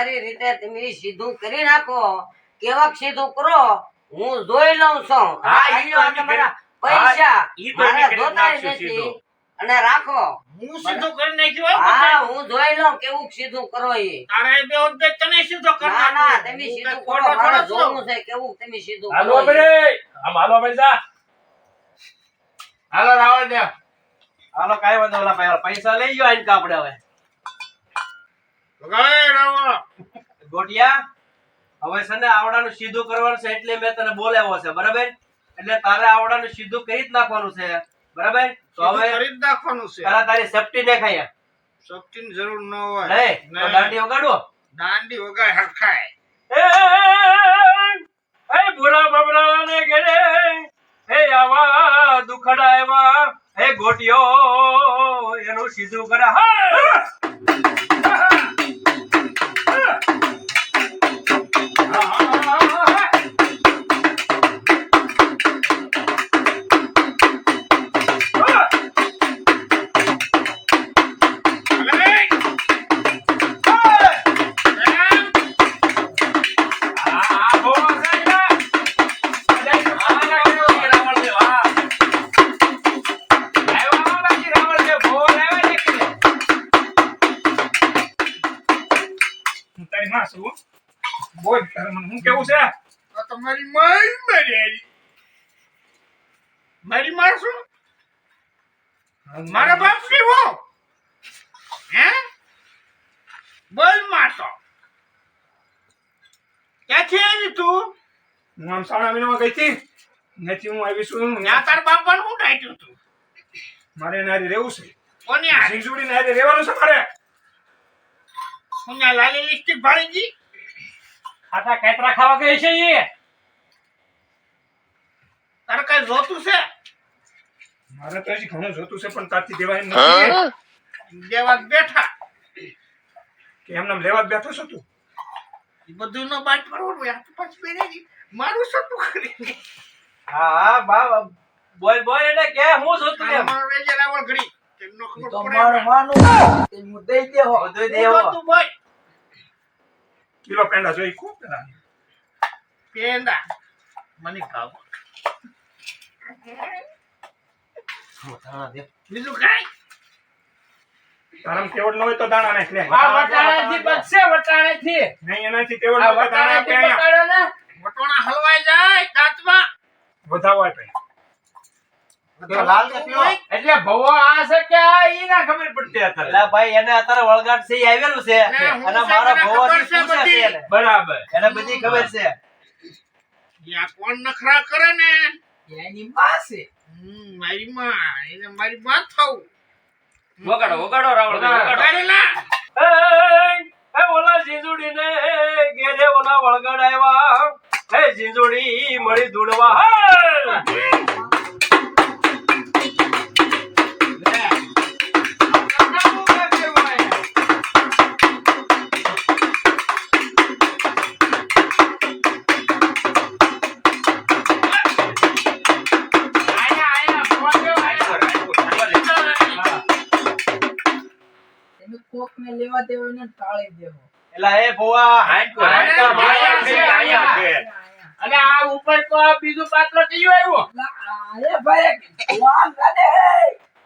તમારી રીતે તમે સીધું કરી નાખો કેવાક સીધું કરો હું જોઈ લઉં છું. તમારા પૈસા મારા જોતા નથી અને રાખો. હું સીધું કરી નાખ્યો હા હું જોઈ લઉં કેવું સીધું કરો એ. તારે બે ઉદ્દે તને સીધો કર ના ના. તમે સીધું કરો. મારે. જોવું છે. કેવું તમે સીધું હાલો. ભાઈ. આમ હાલો ભાઈ જા. હાલો રાવળ દે હાલો કાઈ વાંધો ઓલા પૈસા લઈ ગયો આઈને કાપડે હવે. ગોટિયા હવે છે ને આવડાનું સીધું કરવાનું છે એટલે મેં તને બોલાવ્યો છે બરાબર? એટલે તારે આવડાનું સીધું કરી જ નાખવાનું છે બરાબર? તો હવે કરી જ નાખવાનું છે. તારા તારી સેફટી દેખાય શક્તિની જરૂર ન હોય. નહીં તો દાંડી વગાડવો દાંડી વગાડ હરખાય. એ એ ભૂરા બબરાને ઘરે હે આવા દુખડા એવા હે ગોટિયો એનું સીધું કરે. હા! તારી માં છું બોલ તારે મને હું કેવું છે? આ તમારી મારી હારી. મારી માં શું? મારા બાપની હો. હે? બોલ માતો ક્યાંથી આવી તું? હું આમ સાડા મહિનામાં ગઈ હતી? નથી હું આવી છું. ત્યાં તાર બાપા શું ડાટ્યું તું મારે એના હારે રહેવું છે. કોની હારી? સિંગજુડીને હારે રહેવાનું છે મારે. ત્યાં લાલી લિપસ્ટિક ગઈ આટા કેતરા ખાવા ગઈ છે ઈ? તારે કઈ જોતું છે? મારે તો હજી ઘણું જોતું છે પણ તારથી દેવાય એમ નથી. દેવા બેઠા. કે એમને લેવા બેઠો છો તું? એ બધું નો બાટ પડવાનું આ તો પાછું પહેરી મારું સતું કરી? હા હા બા બોલ બોલ એને કે હું જોતું એમ? મારો વેજે રાવણ ઘડી. તેમનો ખબર પડે મારું માનું તે હું. દઈ દેવો તું બોલ. કિલો પેંડા જોઈ ખૂબ પેલા પેંડા. મને ખાવ. બીજું કઈ? તારામ કેવડ ન હોય તો દાણા નાખ લે. નહીં એનાથી કેવડ ન હોય દાણા અહીંયા. હલવાઈ જાય દાંતમાં વધાવો આપે એટલે ભવો આ છે કે આ ઈ ના ખબર પડતી અત્યારે? એલા ભાઈ એને અત્યારે વળગાટ છે આવેલું છે. અને હું અને છે મારા મને ભોવાથી છે પૂછે છે બધી. એને. બરાબર. એને બધી ખબર છે. યા કોણ નખરા કરે ને? એની પાસે હમ, મારી માં. એને મારી માં થવું. વગાડો વગાડો રાવણ વગાડો. વગાડેલા. એ, એ ઓલા જીંજુડીને ઘેરે ઓલા વળગાડ આવ્યા હે જીંજુડી મળી ધૂળવા કોક ને લેવા દેવો એને ટાળી દેવો. એલા એ બોવા હાંડકો, હાંડકો, આયા છે, આયા. છે. અને આ ઉપર તો આ બીજું પાત્ર કયું આવ્યું? અરે ભાઈ આમ જાને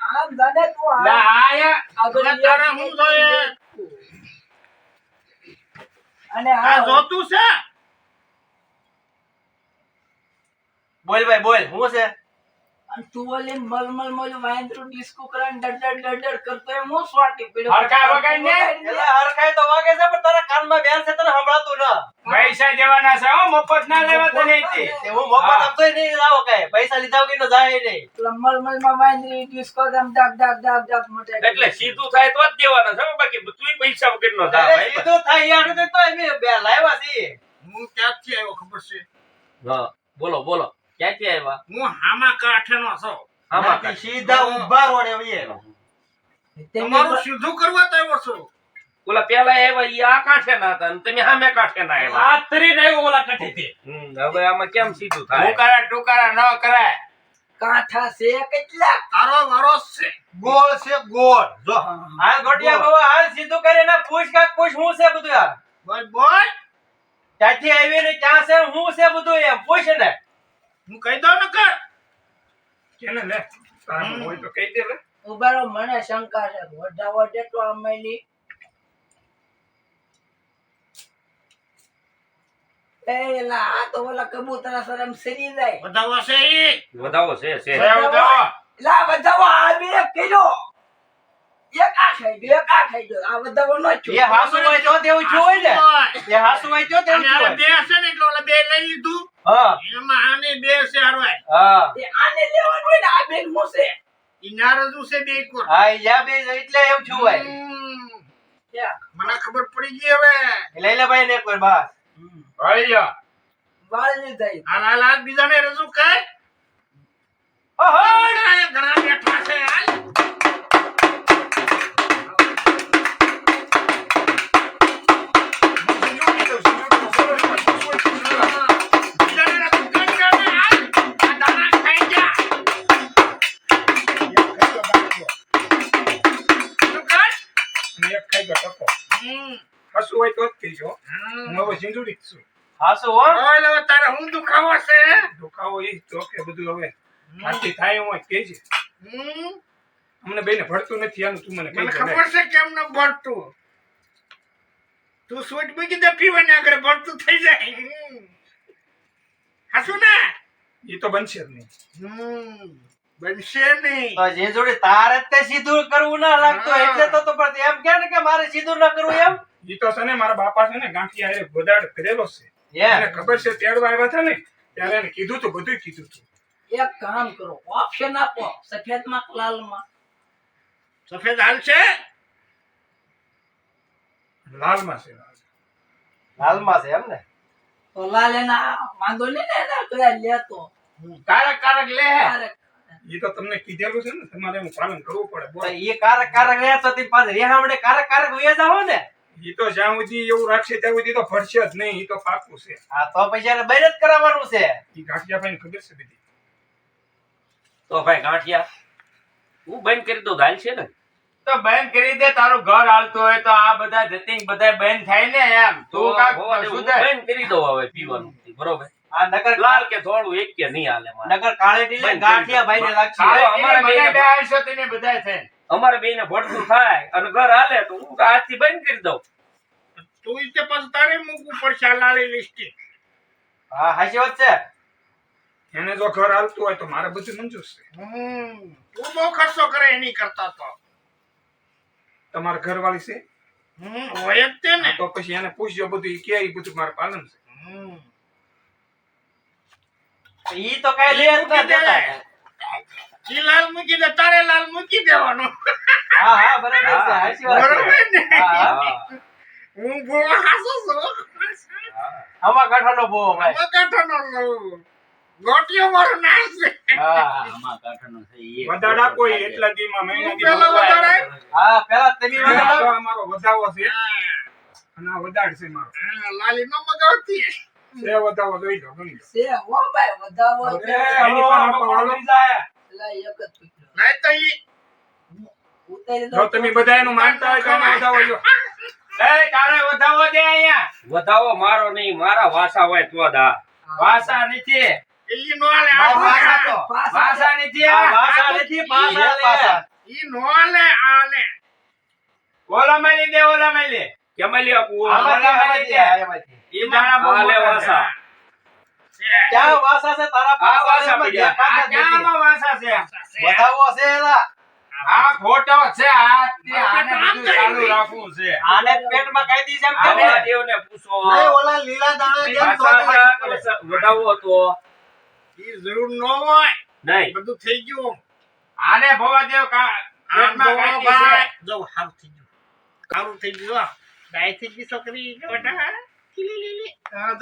આમ જાને તું. આયા એટલે તારે હું જોઈએ અને આ આ જોતું છે? બોલ ભાઈ બોલ હું છે? અને તું ઓલી મલમલ મલ વાયંત્રો ડિસ્કો કરીને ડડ ડડ કરતો એ હું સ્વાટી પીડો. હરખા વગાઈ ને. એટલે હરખાઈ તો વાગે છે પણ તારા કાનમાં બેન છે તને સંભળાતો ન. પૈસા દેવાના છે હો મફત ના લેવા તો નહીં તે હું મફત આપતો નહીં આવો કાય પૈસા લીધા વગર નો જાય નહીં. પેલા મલમલમાં વાંદરી ડિસ્કો આમ ડાક ડાક ડાક ડાક મટે એટલે સીધું થાય તો જ દેવાના છે હો, બાકી તું પૈસા વગર નો થાય સીધું થાય યાર તો મેં બે લાવ્યા છે હું ક્યાંથી આવ્યો ખબર છે? હા, બોલો બોલો. ક્યાંથી આવ્યા? હું હામા કાંઠેનો છું. આમાંથી સીધા ઊભા રોડે વઈએ તમારું સીધું કરવા તો આવ્યો છું. ઓલા પેલા આવ્યા ઈ આ કાંઠે ના હતા અને તમે સામે કાંઠે ના આવ્યા. આ તરીને આવ્યો ઓલા કાંઠે થી. હવે આમાં કેમ સીધું થાય? ટુકારા ટુકારા ન કરાય. કાંઠા છે કેટલા તારો વારો છે ગોળ છે ગોળ. જો. હાલ ગોટિયા બાબા હાલ સીધું કરીને પૂછ કાક પૂછ હું છે બધું યાર. બોલ બોલ. ત્યાંથી આવી ને ક્યાં છે હું છે બધું એમ. પૂછ ને હું કહી દઉં ને કર કેને લે તારામાં હોય તો કહી દે લે ઉબારો મને શંકા છે. વડા વડે તો અમેલી પેલા આ તો ઓલા કબૂતરા સર એમ સરી જાય. વધાવો છે ઈ? વધાવો છે છે. વધાવો. લા વધાવો. આ બે કિલો એક આ ખાઈ ગયો એક આ ખાઈ ગયો. આ વધાવો નો એ હાસુ હોય તો તેવું છું હોય ને. એ હાસુ હોય તો છું બે છે ને એટલે ઓલા બે લઈ લીધું. હા. એમાં આને બે છે હારવાય હા. આને લેવાનું હોય ને આ બેન મોસે ઈ નારજુ છે બે કોર. હા યા બે એટલે એવું છું હોય. હમ. ક્યાં? મને ખબર પડી ગઈ હવે. લઈ લે ભાઈ ને એક વાર બસ. ભાઈ વાળની બીજાને રજૂ કર. ઓહો! ઘણા ઘણા બેઠા છે હાલ. હાસુ હો તારે હું દુખાવો છે? દુખાવો તો બધું હવે આથી થાય એમ હોય અમને બેને ભળતું નથી આનું તું મને મને ખબર છે કેમ ન ભરતું તું સ્વીટ મૂકી દે પીવાને આગળ ભળતું થઈ જાય. હાચું ને? એ તો બનશે જ નહીં. બનશે નહીં. જે જોડે તારે તે સીધું કરવું ના લાગતું. એટલે તો તો પણ એમ કે ને કે મારે સીધું ના કરવું એમ? એ તો છે ને મારા બાપા છે ને ગાંઠી એ બદાડ કરેલો છે. એને ખબર છે તેડવા આવ્યા હતા ને ત્યારે એને કીધું તું બધું કીધું તું. એક કામ કરો ઓપ્શન આપો સફેદમાં કે લાલમાં સફેદ હાલ છે? લાલમાં છે લાલ. માં છે એમ ને? તો લાલ એના વાંધો નહીં ને એના કયા લેતો કારક કારક લે કારક એ તો તમને કીધેલું છે ને તમારે એનું પાલન કરવું પડે તો એ કારક કારક રહ્યા તો પાછળ રેહામણે કારક કારક વયા જાઓ ને. એ તો જ્યાં સુધી એવું રાખશે ત્યાં સુધી તો ફરશે જ નહીં તો પાકું છે. હા તો પછી એને જ કરાવવાનું છે. એ ગાંઠિયા ભાઈ ખબર છે બધી? તો ભાઈ ગાંઠિયા હું બંધ કરી દો ગાલ છે ને? તો બંધ કરી દે તારું ઘર હાલતું હોય તો આ બધા જતીન બધા બંધ થાય ને એમ. તો કાંક દે. બંધ કરી દઉં હવે પીવાનું બરોબર? આ નગર લાલ કે થોડું એક કે નહીં હાલે નગર કાળે ગાંઠિયા ભાઈ ને લાગશે અમારે બધા થાય બે આવીશો તેને બધા થઈને. અમારે બેને ભડતું થાય અને ઘર હાલે તો હું આજથી બંધ કરી દઉં. તું તે પછી તારે મૂકવું પડશે આ લાલી લિસ્ટી. હા હાચી વાત છે. એને જો ઘર હાલતું હોય તો મારે બધું મંજૂર છે. તું બહુ ખર્ચો કરે એની કરતા તો. તમારા ઘરવાળી છે? હમ હોય જ તે ને. તો પછી એને પૂછજો બધું કે બધું મારે પાલન છે. હમ. ઈ તો કઈ લે જ ના દેતા લાલ મૂકી દે તારે લાલ મૂકી દેવાનો. હા હા બરાબર છે હાચી વાત છે. હા, હા. હું બોલો હાસો છો આમાં કાંઠાનો બહુ ભાઈ બટાટાનો લઉં ગોટીઓ મારો નાશ છે. હા વધારે આપો ઈ એટલા દીમાં મહિના હું પેલો વધારે? હા પેલા તમે દી અમારો વધાવો છે. અને આ વધાર છે મારો. હા, લાલી નો મગાવતી છે વધાવો જોઈ લો ગણી છે હો ભાઈ વધાવો છે. એની પણ આપો, હાલો. દો. તમે બધા એનું માનતા હોય તો વધાવો લ્યો. એ તારે વધાવો દે અહીંયા. વધાવો મારો નહીં મારા વાસા હોય તો દા. ભાષા નથી. ઈ નો આ આ તો. પાછા નથી આ આ. નથી પાછા લે. ઈ નો આલે આલે ઓલા મેલી દે ઓલા મેલી. કેમ લે આપું ઓલા આમાંથી, આમાંથી. ઈ મારા બહુ હા, લે મોટા વાસા. ક્યાં વાસા છે તારા આ પાસા વાસા પડ્યા. આ વાસા છે વધાવો છે એલા. આ ફોટો છે આ તે આને બધું ચાલુ રાખવું છે. આને પેટમાં કાઈ દી છે એમ કેમ દેવને પૂછો. ઓલા લીલા દાણા કેમ તોડી વધાવો તો ઈ જરૂર નો હોય. નહીં. બધું થઈ ગયું. આને ભવા દેવ કા આમ પેટમાં દી છે. જો હારું થઈ ગયું. હારું થઈ ગયું. ડાય થઈ ગઈ છોકરી. બેટા ખીલી લીલી હા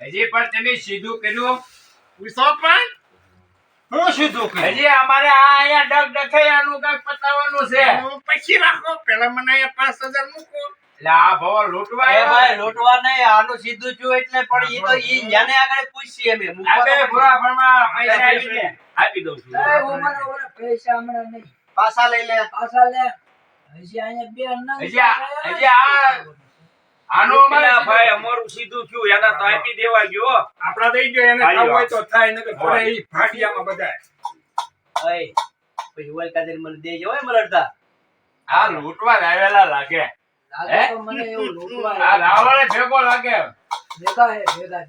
હજી પણ તમે સીધું કર્યું વીસો પાંચ હું સીધું. હજી અમારે આ અહીંયા ડગ ડખૈયાનું કાંઈક પતાવવાનું છે. પછી રાખો. પેલા મને અહીંયા પાંચ હજાર મૂકો. એટલે આ લૂંટવા એ ભાઈ લૂંટવા નહીં આનું સીધું છું એટલે પણ ઈ તો ઈ ન્યાને આગળ પૂછીએ અમે મૂકવા આ બે તો ભૂરા ભરવા પૈસા આવી ગયા. આપી દઉં છું. એ હું મને પૈસા હમણાં નહીં. પાછા લઈ લે. પાછા લે. હજી અહીંયા બે નંગ હજી હજી આ આનું અમારે ભાઈ અમારું સીધું થયું એના તો આપી દેવા ગયો. આપડા દઈ ગયો એને હાલ્યો. હોય તો થાય નકર પડે ઈ ફાટિયામાં બધાય. ઓય પછી ઓલ કાજર મને દેજો ઓય મલડતા આ લૂંટવા આવેલા લાગે. રાવણે ભેગો લાગે. ભેગા હે ભેગા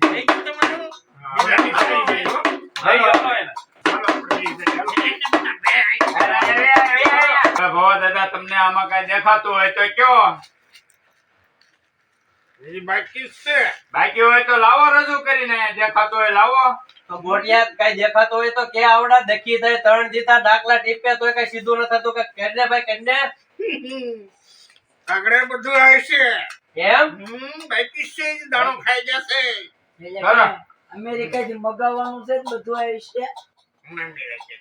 તમને આમાં કઈ દેખાતું હોય તો કયો. બાકી છે. બાકી હોય તો લાવો રજૂ કરીને. દેખાતું હોય લાવો. તો ગોટિયા કઈ દેખાતો હોય તો કે આવડા દખી થાય ત્રણ જીતા ડાકલા ટીપે તો કઈ સીધું ન થતું કે કેને ભાઈ કેને આગળ બધું આવશે એમ? હમ બાકી છે જ દાણો ખાઈ જશે. અમેરિકા ચાલો. મગાવવાનું છે બધું આવશે છે.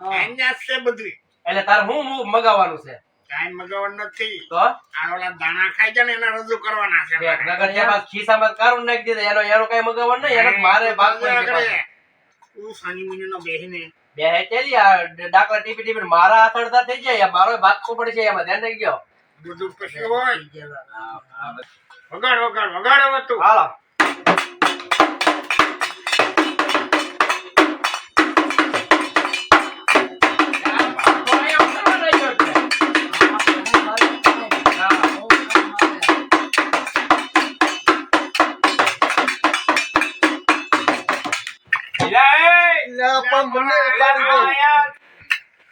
અહીંયા બધું. એટલે તાર હું હું મગાવવાનું છે? કાઈ મગાવવાનું નથી. તો? આ ઓલા દાણા ખાઈ જાય ને એના રજૂ કરવાના છે નગર ત્યાં બાદ ખિસ્સામાં કારું નાખી દીધા એનો એનો કઈ મગાવવાનું નહીં એને મારે ભાગ. તું સાની મુનિનો બેહીને. બે હે ચેલી આ ડાકલા ટીપી ટીપી મારા આથડતા થઈ જાય મારો ભાગ પડે છે એમાં ધ્યાન રાખી ગયો બધું પછી હોય? વગાડ વગાડ વગાડ હવે તું હાલો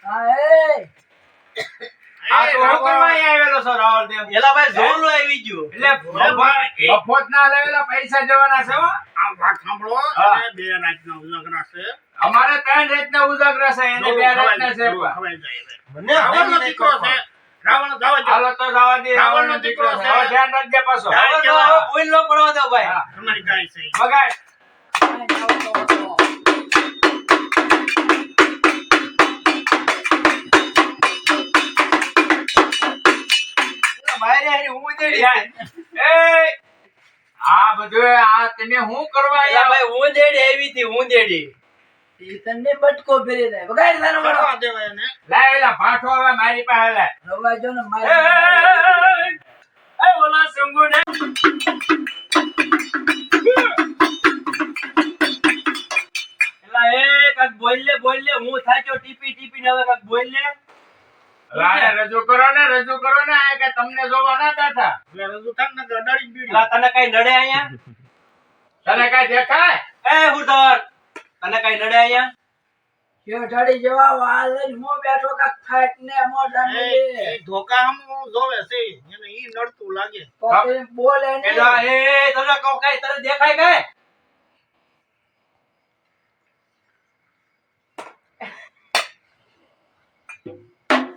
હા એ આ તો હું કરવા અહીંયા આવેલો છો રાવલ દેવ. એલા ભાઈ જોરલો આવી ગયું. એટલે મફત- મફતના લેવેલા પૈસા જવાના છે હો. આ વાત સાંભળો હા. અને બે રાતના ઉજાગરા અમારે ત્રણ રીતના ઉજાગરા છે એને બે રીતના છે. મને રાવણનો દીકરો છે. રાવણ. હાલો તો જવા દે રાવણ નો દીકરો છે. ધ્યાન રાખજે પાછો. ભૂલ ન પડવા દો ભાઈ. તમારી ગાય છે. બગાડ. હું આ બધું આ તમે શું કરવા ભાઈ હું દેડી આવી હતી હું દેડી તને બટકો ફેરી દે. તારો લાય હવે મારી પાસે રવા જો ને મારે એ, ઓલા શંભુ ને એલા એ કાક બોલ લે બોલ લે હું થાક્યો ટીપી ટીપી ને હવે કાક બોલ લે. લાય રજૂ કરો ને રજૂ કરો ને આ કે તમને જોવા ના બેઠા. એટલે રજૂ થાય ને અડાડી બીડી. તને કઈ નડે અહીંયા? તને કઈ દેખાય? એ હુરધર તને કઈ નડે અહીંયા? કે ઠાડી જવા વાલ હું બેઠો કાક ફાટ ને મોઢા ને એ એ ધોકા હમ જોવે છે એને ઈ નડતું લાગે. તો બોલે ને. એ તને કહું કઈ તને દેખાય કઈ?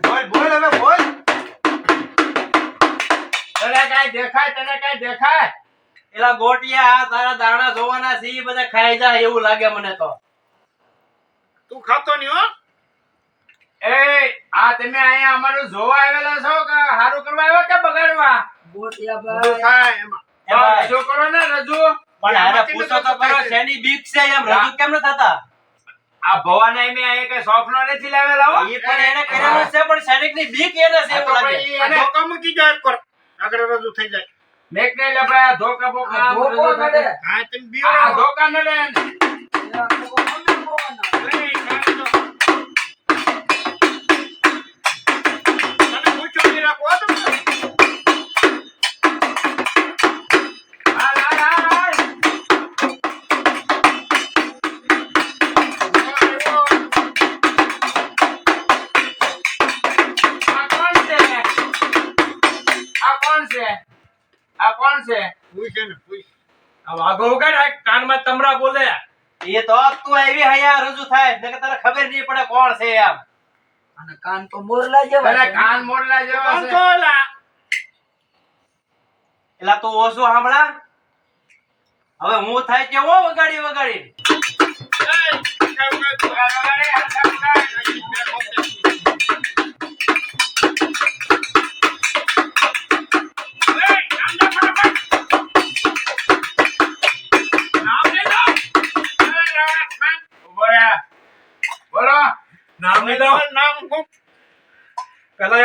બોલ બોલ હવે બોલ. તને કઈ દેખાય તને કઈ દેખાય? એલા ગોટિયા આ તારા દાણા જોવાના છે બધા ખાઈ જાય એવું લાગે મને તો. તું ખાતો નહીં હો. એ આ તમે અહીંયા અમારું જોવા આવેલા છો કે સારું કરવા આવ્યા કે બગાડવા? ગોટિયા ભાઈ. એમાં. રજૂ કરો ને રજૂ? પણ આને પૂછો તો કરો છે. શેની બીક છે? એમ રજૂ કેમ ન થતા? આ ભવાના એમે કે કઈ શોખનો નથી લાવેલા હો. ઈ પણ એને કર્યો છે પણ સૈનિકની બીક એને છે એવું લાગે. અને આ એને ધોકા મૂકી જાય કર આગળ રજૂ થઈ જાય. મેક ને લે ધોકા બોકા આ ધોકા નડે. હા તમે આ બીવડાવો. ધોકા નડે કોણ છે આ કોણ છે પૂછ પૂછ. આ વાઘો વગાડ આ કાનમાં તમરા બોલે એ તો તું આવી હયા રજુ થાય નકર તને ખબર નહીં પડે કોણ છે એમ અને કાન તો મોરલા જેવા છે. કાન મોરલા જેવા છે છો એલા? તું ઓછું સાંભળા હવે હું થાય કે હો વગાડી વગાડી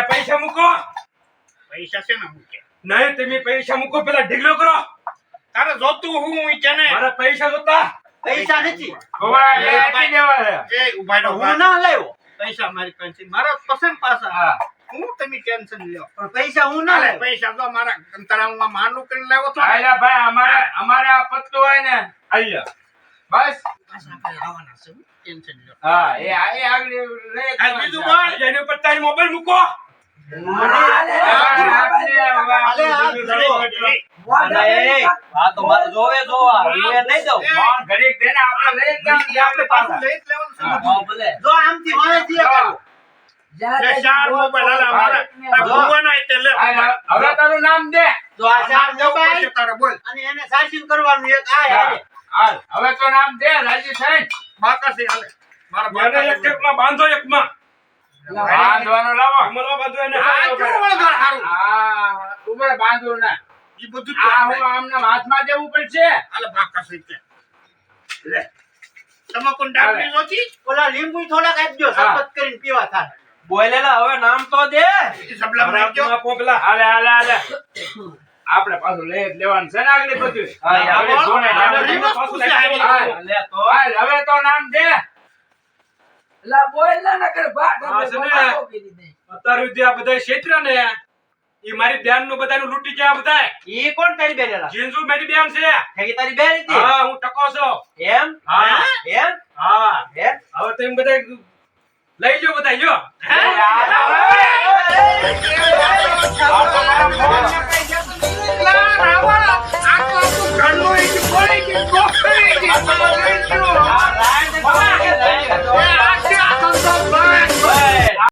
પૈસા મૂકો પૈસા છે ને મૂકે નહીં તમે પૈસા મૂકો પેલા ઢીકલો કરો તારે જોતું હું ઈ કે ને મારા પૈસા જોતા પૈસા નથી ગોવા આપી દેવા એ ઊભા હું ના લાવ્યો પૈસા મારી પાસે મારા પસંદ પાસા હા. હું તમે ટેન્શન લ્યો પણ પૈસા હું ના હાલે, પૈસા તો મારા કંટાળામાં માનું કરીને લાવ્યો તો ને. ભાઈ અમારે અમારે આ પત્તું હોય ને આયલા બસ પાછા આપણે આવવાના છે, ટેન્શન લ્યો હા એ આ- એ આગળ બીજું બોલ. તારી મોબાઈલ મૂકો હવે તારું નામ દે. જો આ ચાર બોલ. અને એને સાચી કરવાનું એક આ હારે. હાલ. હવે તો નામ દે રાજી સાહેબ બાકા હાલે. મારા બાંધો એક માં બાંધો એકમાં. બાંધવાનો લાવો. મળવા બાંધો એને આ કેવું વળગાડ હારું? આ ઉભરે બાંધવું ના. ઈ બધું આ હું આમને હાથમાં દેવું પડશે. હાલે બાકાસી તે. લે. તમાકુ ને ડાબલી નહોતી? ઓલા લીંબુ થોડાક આપજો હા. કરીને પીવા થાય. બોલેલા હવે નામ તો દે. ઈ સબલામાં નાખજો. આપો પેલા હાલે હાલે હાલે. આપણે પાછું લે લેવાનું છે ને આગળ બધું હવે તો નામ દે. લા બોયલા બધા ક્ષેત્ર એ મારી બેન તારી હા હું ટકો છું. એમ? લઈ લ્યો બધા જો